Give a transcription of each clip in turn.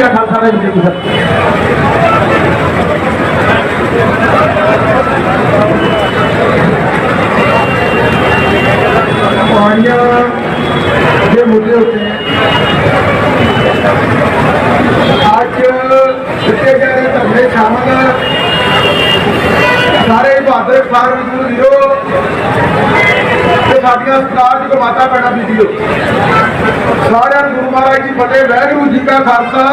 ਕਾ ਖਾਲਸਾ ਵਾਹਿਗੁਰੂ ਜੀ ਕੀ ਪਾਣੀਆਂ ਦੇ ਮੁੱਦੇ ਉੱਤੇ ਅੱਜ ਦਿੱਤੇ ਜਾ ਰਹੇ ਧਰਨੇ ਸ਼ਾਮਲ ਸਾਰੇ ਬਹਾਦਰ ਖਾਨ ਮਜ਼ਦੂਰ ਵੀਰੋ ਤੇ ਸਾਡੀਆਂ ਸਰਕਾਰ ਦੀ ਮਾਤਾ ਪੈਣਾ ਵੀਡੀਓ ਸਾਰਿਆਂ ਨੂੰ ਗੁਰੂ ਮਹਾਰਾਜ ਜੀ ਫਤਿਹ, ਵਾਹਿਗੁਰੂ ਜੀ ਕਾ ਖਾਲਸਾ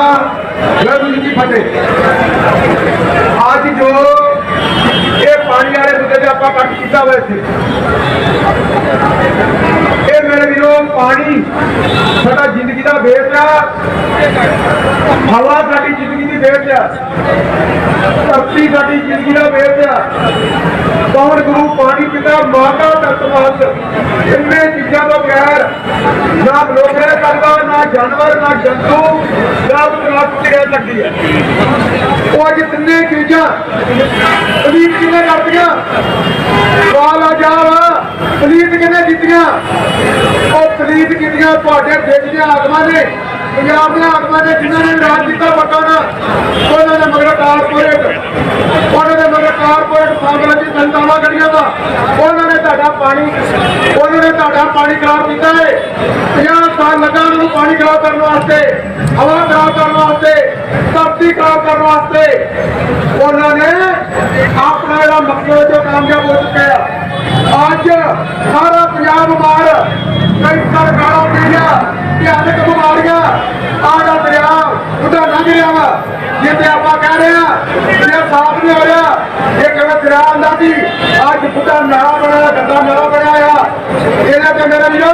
ਵੈਗੁਰੂ ਜੀ ਕੀ ਫਤਿਹ। ਅੱਜ ਜੋ ਇਹ ਪਾਣੀ ਵਾਲੇ ਮੁੱਦੇ ਤੇ ਆਪਾਂ ਕੱਟ ਕੀਤਾ ਹੋਇਆ ਸੀ ਇਹ ਮੇਰੇ ਵੀਰੋ, ਪਾਣੀ ਸਾਡਾ ਜ਼ਿੰਦਗੀ ਦਾ ਬੇਸ ਆ ਹਵਾ ਸਾਡੀ ਜ਼ਿੰਦਗੀ ਦੀ ਬੇਸ ਆ ਧਰਤੀ ਸਾਡੀ ਜ਼ਿੰਦਗੀ ਦਾ ਬੇਸ ਆ ਪਵਨ ਗੁਰੂ ਪਾਣੀ ਪਿਤਾ, ਮਾਤਾ ਤਤਵਾਦ ਇੰਨੇ ਚੀਜ਼ਾਂ ਤੋਂ ਬਗੈਰ ਨਾ ਲੋਕ ਰਹਿ ਸਕਦਾ, ਨਾ ਜਾਨਵਰ, ਨਾ ਜੰਤੂ, ਨਾ ਤਰਾਸ ਰਹਿ ਸਕਦੀ ਹੈ। ਉਹ ਅੱਜ ਤਿੰਨੇ ਚੀਜ਼ਾਂ ਪਲੀਤ ਕਿਵੇਂ ਕਰਦੀਆਂ ਸਵਾਲ ਆ ਜਾਵਾ ਪਲੀਤ ਕਿਵੇਂ ਕੀਤੀਆਂ? ਉਹ ਪਲੀਤ ਕੀਤੀਆਂ, ਤੁਹਾਡੇ ਦੇਸ਼ ਦੀਆਂ ਆਤਮਾ ਨੇ। ਪੰਜਾਬ ਦੇ ਆਗਮਾਂ ਨੇ ਜਿਨ੍ਹਾਂ ਨੇ ਰਾਜ ਕੀਤਾ ਵਟਾਣਾ ਉਹਨਾਂ ਦੇ ਮਗਰ ਕਾਰਪੋਰੇਟ ਉਹਨਾਂ ਦੇ ਮਗਰ ਕਾਰਪੋਰੇਟ ਸਾਮਰਾਜੀ ਸੰਤਾਵਾਂ ਕਰੀਆਂ ਵਾ। ਉਹਨਾਂ ਨੇ ਤੁਹਾਡਾ ਪਾਣੀ, ਉਹਨਾਂ ਨੇ ਤੁਹਾਡਾ ਪਾਣੀ ਖਰਾਬ ਕੀਤਾ ਹੈ 50 ਸਾਲ ਲੱਗਾ ਉਹਨਾਂ ਨੂੰ ਪਾਣੀ ਖਰਾਬ ਕਰਨ ਵਾਸਤੇ, ਹਵਾ ਖਰਾਬ ਕਰਨ ਵਾਸਤੇ, ਧਰਤੀ ਖਰਾਬ ਕਰਨ ਵਾਸਤੇ। ਉਹਨਾਂ ਨੇ ਆਪਣਾ ਜਿਹੜਾ ਮਕਸਦ ਜੋ ਕਾਮਯਾਬ ਹੋ ਚੁੱਕਿਆ ਅੱਜ ਜਿੱਤੇ ਆਪਾਂ ਕਹਿ ਰਹੇ ਆ ਦਰਿਆ ਸਾਫ਼ ਨਹੀਂ ਹੋ ਰਿਹਾ, ਇਹ ਕਿਵੇਂ ਦਰਿਆ ਆਂਦਾ ਸੀ? ਅੱਜ ਬੁੱਢਾ ਨਾਲਾ ਬਣਿਆ, ਗੰਦਾ ਨਾਲਾ ਬਣਿਆ ਆ। ਇਹਦੇ ਤੇ ਮੇਰੇ ਵੀਰੋ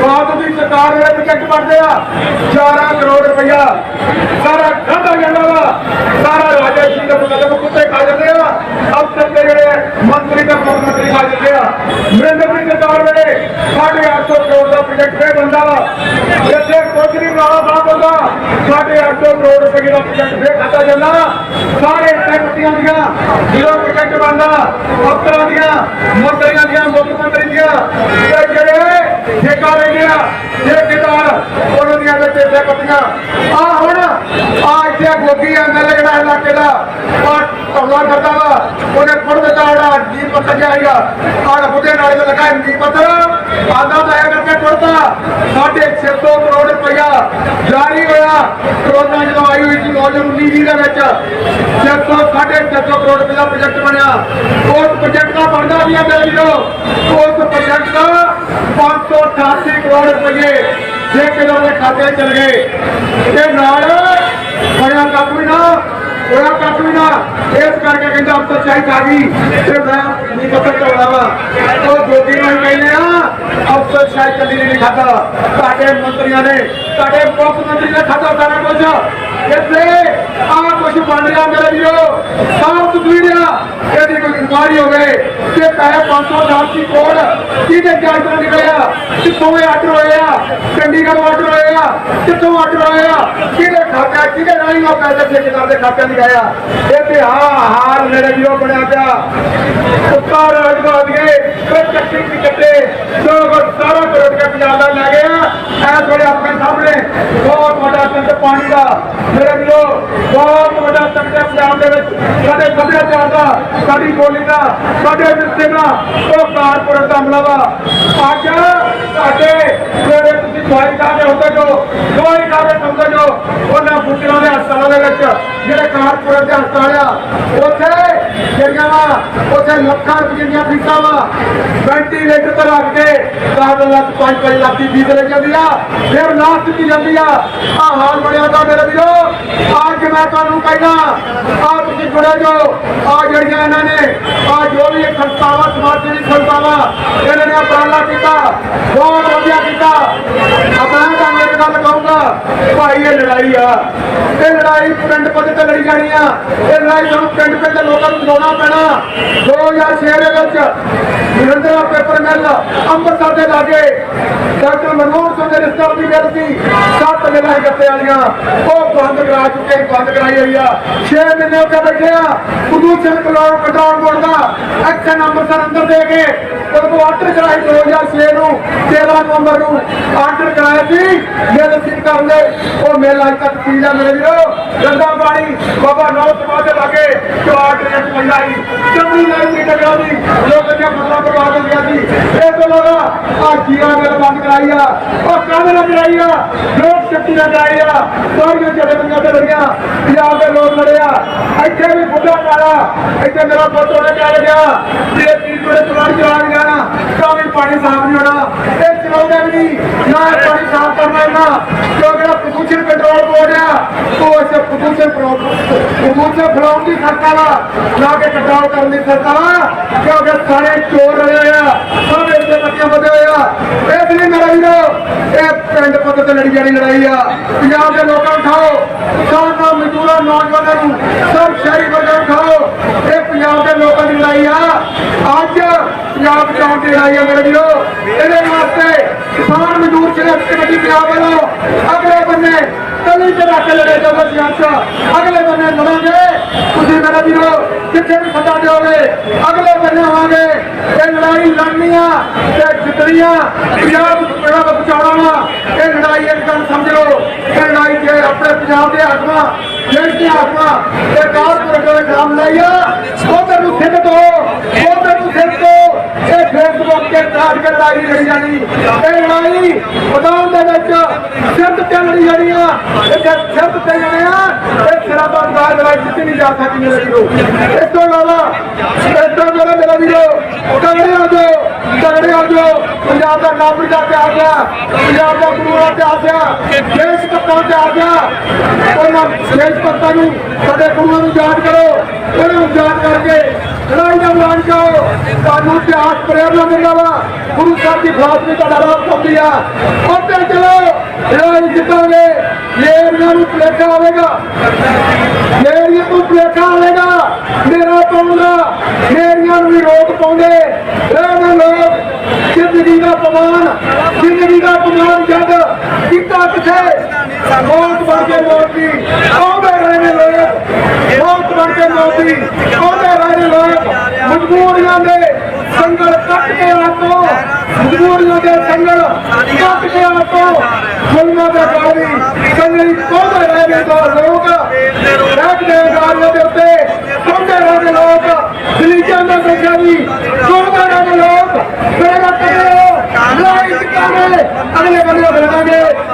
ਬਾਦ ਦੀ ਸਰਕਾਰ ਦੇ ਪ੍ਰੋਜੈਕਟ ਬਣਦੇ ਆ 11 ਕਰੋੜ ਰੁਪਇਆ ਸਾਰਾ ਖਾਧਾ ਜਾਂਦਾ ਵਾ। ਸਾਰਾ ਰਾਜਾ ਜੀ ਦਾ ਮੁਕਦਮ ਕੁੱਤੇ ਖਾ ਜਾਂਦੇ ਆ। ਅਫਸਰ ਦੇ ਜਿਹੜੇ ਮੰਤਰੀ ਤੇ ਮੁੱਖ ਮੰਤਰੀ ਖਾ ਜਾਂਦੇ ਆ। ਨਰਿੰਦਰ ਸਿੰਘ ਸਰਕਾਰ ਵੇਲੇ 850 ਕਰੋੜ ਦਾ ਪ੍ਰੋਜੈਕਟ ਫੇਰ ਬੰਦਾ ਵਾ ਇੱਥੇ ਕੁਝ ਨਹੀਂ ਨਾਲਾ ਸਾਫ਼ ਹੁੰਦਾ 850 ਕਰੋੜ ਰੁਪਏ ਦਾ ਪ੍ਰੋਜੈਕਟ ਫੇਰ ਖਾਦਾ ਜਾਂਦਾ ਸਾਰੇ ਟੈਕਸੀਆਂ ਦੀਆਂ ਜਿਹੜਾ ਟਿਕਟ ਬੰਦਾ ਅਫਸਰਾਂ ਦੀਆਂ ਮੰਤਰੀਆਂ ਦੀਆਂ, ਮੁੱਖ ਮੰਤਰੀ ਦੀਆਂ। ਇਹ ਜਿਹੜੇ ਠੇਕਾ ਲੈਂਦੇ ਆ ਠੇਕੇਦਾਰ, ਉਹਨਾਂ ਦੀਆਂ ਦੇ ਪੈਸੇ ਆਹ ਆ ਹੁਣ ਆ ਇੱਥੇ ਗੋਗੀ ਐਮਐਲਏ ਜਿਹੜਾ ਇਲਾਕੇ ਦਾ। ਆ ਕਮਲਾ ਕਰਦਾ ਵਾ, ਉਹਨੇ ਫੜ ਦਿੱਤਾ ਜਿਹੜਾ ਜੀ ਪੱਤਰ ਜਿਹਾ ਹੈਗਾ ਬੁੱਢੇ ਨਾਲੇ ਤੇ ਲੱਗਾ ਜੀ ਪੱਤਰ ਆਂਦਾ ਤਾਂ ਇਹ ਕਰਕੇ ਟੁੱਟਦਾ ਸਾਡੇ 600 ਕਰੋੜ ਰੁਪਇਆ ਜਾਰੀ ਹੋਇਆ। ਕਰੋਨਾ ਜਦੋਂ ਆਈ ਹੋਈ ਸੀ 2019 ਦੇ ਵਿੱਚ 600 ਸਾਢੇ 600 ਕਰੋੜ ਰੁਪਏ ਦਾ ਪ੍ਰੋਜੈਕਟ ਬਣਿਆ। ਉਸ ਪ੍ਰੋਜੈਕਟ ਦਾ ਬਣਦਾ ਵੀ ਆ ਮੇਰੇ ਵੀਰੋ ਉਸ ਪ੍ਰੋਜੈਕਟ ਦਾ 588 ਕਰੋੜ ਰੁਪਏ ਠੇਕੇਦਾਰ ਦੇ ਖਾਤੇ 'ਚ ਚਲ ਗਏ। ਤੇ ਨਾਲ ਬਣਿਆ ਕੱਖ ਵੀ ਨਾ ਹੋਇਆ ਕੱਖ ਵੀ ਨਾ। ਇਸ ਕਰਕੇ ਕਹਿੰਦਾ ਅਫਸਰ ਚਾਹੀ ਆ ਗਈ। ਤੇ ਮੈਂ ਨਹੀਂ ਪਤਾ ਚਾਉਣਾ ਵਾ ਉਹ ਜੋਗੀ ਨੂੰ ਕਹਿੰਦੇ ਆ ਅਫਸਰ ਸ਼ਾਇਦ ਚੱਲੀ ਨਹੀਂ ਖਾਦਾ ਤੁਹਾਡੇ ਮੰਤਰੀਆਂ ਨੇ, ਤੁਹਾਡੇ ਮੁੱਖ ਮੰਤਰੀ ਨੇ ਖਾਦਾ ਸਾਰਾ ਕੁਝ ਇੱਥੇ ਆ ਕੁਝ ਬਣ ਰਿਹਾ ਮੇਰੇ ਵੀਰੋ। ਸਾਫ਼ ਤਸਵੀਰਾਂ ਇਹਦੀ ਕੋਈ ਇਨਕੁਆਰੀ ਹੋਵੇ ਕਿ ਪੈਸੇ 580 ਕਰੋੜ ਕਿਹਦੇ ਜਾਇਜ਼ ਤੋਂ ਨਿਕਲਿਆ, ਕਿੱਥੋਂ ਇਹ ਆਰਡਰ ਹੋਇਆ ਚੰਡੀਗੜ੍ਹ ਆਰਡਰ ਹੋਇਆ ਕਿੱਥੋਂ ਆਰਡਰ ਹੋਇਆ ਕਿਹਦੇ ਖਾਤਾ ਕਿਹਦੇ ਰਾਹੀਂ ਉਹ ਪੈਸੇ ਠੇਕੇਦਾਰ ਦੇ ਖਾਤੇ ਨਹੀਂ ਆਇਆ ਇਹ ਹਾਂ ਹਾਲ ਮੇਰੇ ਵੀਰੋ ਬਣਿਆ ਪਿਆ। ਕੁੱਤਾ ਰਾਜਵਾ ਦੀਏ ਕੋਈ ਚੱਕੀ ਨਹੀਂ ਕੱਟੇ ਜੋ ਕੁਛ ਸਾਰਾ ਕਰੋੜ ਕੇ ਪੰਜਾਬ ਦਾ ਲੈ ਗਿਆ ਐ ਥੋੜੇ ਆਪਣੇ ਸਾਹਮਣੇ ਬਹੁਤ ਵੱਡਾ ਸੰਤ ਪਾਣੀ ਦਾ। ਮੇਰੇ ਵੀਰੋ, ਬਹੁਤ ਵੱਡਾ ਸੰਕਟ ਹੈ ਪੰਜਾਬ ਦੇ ਵਿੱਚ। ਸਾਡੇ ਸੱਭਿਆਚਾਰ ਦਾ, ਸਾਡੀ ਬੋਲੀ ਦਾ, ਸਾਡੇ ਵਿਰਸੇ ਦਾ, ਉਹ ਕਾਰਪੋਰੇਟ ਦਾ ਅਮਲਾ ਵਾ ਅੱਜ ਸਾਡੇ ਜਿਹੜੇ ਤੁਸੀਂ ਦਵਾਈ ਖਾਦੇ ਹੁੰਦੇ ਜੋ ਦਵਾਈ ਖਾਦੇ ਹੁੰਦੇ ਜੋ ਉਹਨਾਂ ਬੁੱਟੀਆਂ ਦੇ ਹਸਪਤਾਲਾਂ ਦੇ ਵਿੱਚ, ਜਿਹੜੇ ਕਾਰਪੋਰੇਟ ਦੇ ਹਸਪਤਾਲ ਆ, ਉੱਥੇ ਜਿਹੜੀਆਂ ਵਾ, ਉੱਥੇ ਲੱਖਾਂ ਰੁਪਏ ਦੀਆਂ ਫੀਸਾਂ ਵਾ ਵੈਂਟੀਲੇਟਰ ਤੇ ਰੱਖ ਕੇ 10 ਲੱਖ 5 ਲੱਖ ਦੀ ਫੀਸ ਲੈ ਜਾਂਦੀ ਆ, ਫਿਰ ਲਾਸਟ ਦਿੱਤੀ ਜਾਂਦੀ ਆ। ਆ ਹਾਲ ਬਣਿਆ ਦਾ ਮੇਰੇ ਵੀਰੋ। ਅੱਜ ਮੈਂ ਤੁਹਾਨੂੰ ਕਹਿਣਾ ਆ ਤੁਸੀਂ ਜੁੜੇ ਜੋ ਆ ਜਿਹੜੀਆਂ ਇਹਨਾਂ ਨੇ ਆ ਜੋ ਵੀ ਇਹ ਸੰਸਥਾਵਾਂ ਸਮਾਜ ਸੇਵੀ ਸੰਸਥਾਵਾਂ ਇਹਨਾਂ ਨੇ ਉਪਰਾਲਾ ਕੀਤਾ ਬਹੁਤ ਵਧੀਆ ਕੀਤਾ ਆਪਣਾ ਤੁਹਾਨੂੰ ਇੱਕ ਗੱਲ ਕਹੂੰਗਾ ਭਾਈ ਇਹ ਲੜਾਈ ਆ। ਇਹ ਲੜਾਈ ਪਿੰਡ ਪੱਧਰ ਤੇ ਲੜੀ ਜਾਣੀ ਆ। ਇਹ ਲੜਾਈ ਸਾਨੂੰ ਪਿੰਡ ਪਿੰਡ ਦੇ ਲੋਕਾਂ ਨੂੰ ਲਾਉਣਾ ਪੈਣਾ। 2006 ਦੇ ਵਿੱਚ ਨਿਰੰਤਰ ਪੇਪਰ ਮਿਲ, ਅੰਮ੍ਰਿਤਸਰ ਦੇ ਲਾਗੇ ਡਾਕਟਰ ਮਨਮੋਹਨ ਸਿੰਘ ਦੇ ਰਿਸ਼ਤਾ ਦੀ ਗੱਲ ਸੀ। ਸੱਤ ਮਿਲਾਂ ਗੱਤੇ ਵਾਲੀਆਂ ਉਹ ਬੰਦ ਕਰਾ ਚੁੱਕੇ, ਬੰਦ ਕਰਾਈ ਹੋਈ ਆ। 6 ਮਹੀਨੇ ਉੱਤੇ ਬੈਠੇ ਆ। ਪ੍ਰਦੂਸ਼ਣ ਕੰਟਰੋਲ ਕੰਟਰੋਲ ਬੋਰਡ ਦਾ ਐਕਸ਼ਨ ਅੰਮ੍ਰਿਤਸਰ ਅੰਦਰ ਦੇ ਕੇ ਉਹ ਆਰਡਰ ਕਰਾਇਆ 2006 ਨੂੰ 13 ਨਵੰਬਰ ਨੂੰ ਆਰਡਰ ਕਰਾਇਆ ਸੀ, ਮੇਲ ਸਿੰਘ ਕਰਨ ਦੇ। ਉਹ ਮੇਲਾ ਅੱਜ ਤੱਕ ਪੀ ਲਿਆ ਮੇਰੇ ਵੀਰੋ, ਗੰਦਾ ਪਾਣੀ, ਬਾਬਾ ਨੌ ਸਭਾ ਦੇ ਲਾਗੇ ਜੋ ਆਰਡਰ ਪੈਂਦਾ ਸੀ ਚੰਗੀ ਨਹੀਂ ਸੀ ਟਕਰਾ ਦੀ ਲੋਕ ਦੀਆਂ ਫਸਲਾਂ ਕਰਵਾ ਹੋ ਗਿਆ ਸੀ। ਇਹ ਤੋਂ ਲੋਗਾ ਆ ਜੀਆ ਮੇਲ ਬੰਦ ਕਰਾਈ ਆ ਉਹ ਕਾਹਦੇ ਨਾਲ ਕਰਾਈ ਆ? ਲੋਕ ਸ਼ਕਤੀ ਨਾਲ ਕਰਾਈ ਆ। ਸਾਰੀਆਂ ਜਥੇਬੰਦੀਆਂ ਤੇ ਲੜੀਆਂ, ਪੰਜਾਬ ਦੇ ਲੋਕ ਲੜਿਆ ਇੱਥੇ ਵੀ ਬੁੱਢਾ ਕਾਲਾ ਇੱਥੇ ਮੇਰਾ ਪੁੱਤ ਉਹਨੇ ਕਹਿ ਗਿਆ। ਜੇ ਤੀਰ ਕੋਲੇ ਚਲਾ ਗਿਆ ਨਾ ਤਾਂ ਵੀ ਪਾਣੀ ਸਾਫ਼ ਨਹੀਂ ਹੋਣਾ। ਇਹ ਚਲਾਉਂਦਾ ਵੀ ਨਹੀਂ, ਨਾ ਪਾਣੀ ਸਾਫ਼ ਕਰਨਾ ਇਹਨਾਂ ਕਿਉਂ ਜਿਹੜਾ ਪ੍ਰਦੂਸ਼ਣ ਕੰਟਰੋਲ ਬੋਰਡ ਆ? ਉਹ ਇਸੇ ਪ੍ਰਦੂਸ਼ਣ ਪ੍ਰਦੂਸ਼ਣ ਫਲਾਉਣ ਦੀ ਸਰਕਾਰ ਆ। ਨਾ ਕਿ ਕੰਟਰੋਲ ਕਰਨ ਦੀ ਸਰਕਾਰ ਆ। ਕਿਉਂਕਿ ਸਾਰੇ ਚੋਰ ਰਲੇ ਹੋਏ ਆ। ਸਭ ਇੱਥੇ ਬੱਚੇ ਵਧੇ ਹੋਏ ਆ। ਇਸ ਲਈ ਮੇਰਾ ਵੀਰੋ, ਇਹ ਪਿੰਡ ਪੱਧਰ ਤੇ ਲੜੀ ਜਾਣੀ ਲੜਾਈ ਆ। ਪੰਜਾਬ ਦੇ ਲੋਕਾਂ ਨੂੰ ਉਠਾਓ। ਕਿਸਾਨਾਂ ਮਜ਼ਦੂਰਾਂ, ਨੌਜਵਾਨਾਂ ਨੂੰ, ਸਭ ਸ਼ਹਿਰੀ ਵਰਗਾਂ ਨੂੰ ਉਠਾਓ ਇਹ ਪੰਜਾਬ ਦੇ ਲੋਕਾਂ ਦੀ ਲੜਾਈ ਆ ਅੱਜ ਪੰਜਾਬ ਬਚਾਉਣ ਦੀ ਲੜਾਈ ਆ ਮੇਰੇ ਵੀਰੋ ਇਹਦੇ ਵਾਸਤੇ ਕਿਸਾਨ ਮਜ਼ਦੂਰ ਸੰਘਰਸ਼ ਕਮੇਟੀ ਪੰਜਾਬ ਵੱਲੋਂ ਅਗਲੇ ਬੰਨੇ ਕੱਲੀ ਤੇ ਰੱਖ ਲੜੇ ਜਦੋਂ ਸਿਆਸਤ ਅਗਲੇ ਬੰਨੇ ਲੜਾਂਗੇ ਤੁਸੀਂ ਮੇਰੇ ਕਿੱਥੇ ਵੀ ਸੱਦਾ ਦਿਓਗੇ, ਅਗਲੇ ਬੰਨੇ ਆਵਾਂਗੇ। ਇਹ ਲੜਾਈ ਲੜਨੀ ਆ ਤੇ ਜਿੱਤਣੀਆਂ। ਆ ਪੰਜਾਬ ਜਿਹੜਾ ਬਚਾਉਣਾ ਵਾ। ਇਹ ਲੜਾਈ ਇੱਕ ਗੱਲ ਸਮਝ। ਲਓ ਇਹ ਲੜਾਈ ਜੇ ਆਪਣੇ ਪੰਜਾਬ ਦੇ ਆਤਮਾ ਦੇਸ਼ ਦੇ ਆਤਮਾ ਤੇ ਕਾਰਪੋਰੇਟ ਦੇ ਨਾਮ ਲਈਆ ਉਧਰ ਨੂੰ ਸਿੱਧ ਦੋ ਉਧਰ ਨੂੰ ਸਿੱਧ ਦੋ ਇਹ ਫੇਸਬੁੱਕ ਤੇ ਲੜਾਈ ਲੜੀ ਜਾਣੀ। ਇਹ ਲੜਾਈ ਮੈਦਾਨ ਦੇ ਵਿੱਚ ਸਿੱਧ ਤੇ ਲੜੀ ਜਾਣੀ ਆ ਇਹ ਜੇ ਤੇ ਜਾਣੇ ਆ ਇਹ ਸਿਰਾਂ ਤੋਂ ਲੜਾਈ ਜਿੱਤੀ ਨਹੀਂ ਜਾ ਸਕਦੀ ਮੇਰੇ ਵੀਰੋ। ਇਸ ਤੋਂ ਇਲਾਵਾ, ਇਸ ਤੋਂ ਮੇਰਾ ਮੇਰਾ ਵੀਰੋ, ਤਗੜੇ ਹੋ ਜਾਓ, ਤਗੜੇ ਹੋ ਜਾਓ। ਪੰਜਾਬ ਦਾ ਨਾਮ ਦਾ ਤੇ ਆ ਗਿਆ। ਪੰਜਾਬ ਦਾ ਗੁਰੂਆਂ ਤੇ ਆ ਗਿਆ। ਦੇਸ਼ ਭਗਤਾਂ ਤੇ ਆ ਗਿਆ। ਉਹਨਾਂ ਦੇਸ਼ ਭਗਤਾਂ ਨੂੰ, ਸਾਡੇ ਗੁਰੂਆਂ ਨੂੰ ਯਾਦ ਕਰੋ। ਉਹਨਾਂ ਨੂੰ ਯਾਦ ਕਰਕੇ ਲੜਾਈ ਦਾ ਐਲਾਨ ਕਰੋ ਤੁਹਾਨੂੰ ਇਤਿਹਾਸ ਪ੍ਰੇਰਨਾ ਦਿੰਦਾ ਵਾ। ਗੁਰੂ ਸਾਹਿਬ ਦੀ ਫਲਸਫੀ ਦਾ ਰਾਹ ਪਾਉਂਦੀ ਆ। ਉੱਤੇ ਚਲੋ। ਲੜਾਈ ਜਿੱਤਾਂਗੇ। ਮੇਰੀਆਂ ਨੂੰ ਪਲੇਖਾ ਆਵੇਗਾ ਮੇਰੀਆਂ ਨੂੰ ਪਲੇਖਾ ਆਵੇਗਾ ਮੇਰਾ ਪਾਉਂਦਾ। ਮੇਰੀਆਂ ਨੂੰ ਵੀ ਰੋਕ ਪਾਉਂਦੇ। ਇਹਨਾਂ ਲੋਕ। ਜ਼ਿੰਦਗੀ ਦਾ ਪਮਾਨ ਜ਼ਿੰਦਗੀ ਦਾ ਪਮਾਨ ਜਦ ਕੀਤਾ ਕਿਥੇ? ਮੌਤ ਬਣ ਕੇ ਮੌਤ ਦੀ ਆਉਂਦੇ ਰਹੇ ਨੇ ਲੋਕ। ਦੇਣਦਾਰ ਲੋਕ ਬੈਂਕ ਦੇਣਦਾਰੀਆਂ ਦੇ ਉੱਤੇ ਸੌਂਦੇ ਰਹਿਣ ਲੋਕ ਦਲੀਜਾਂ ਦਾ ਨਸ਼ਾ ਵੀ ਸੌਂਦੇ ਰਹਿਣ ਲੋਕ ਮੇਰਾ ਕਰੋ ਲਾਈਟ ਕਰੇ ਅਗਲੇ ਬੰਦੇ ਬੁਲਾਵਾਂਗੇ।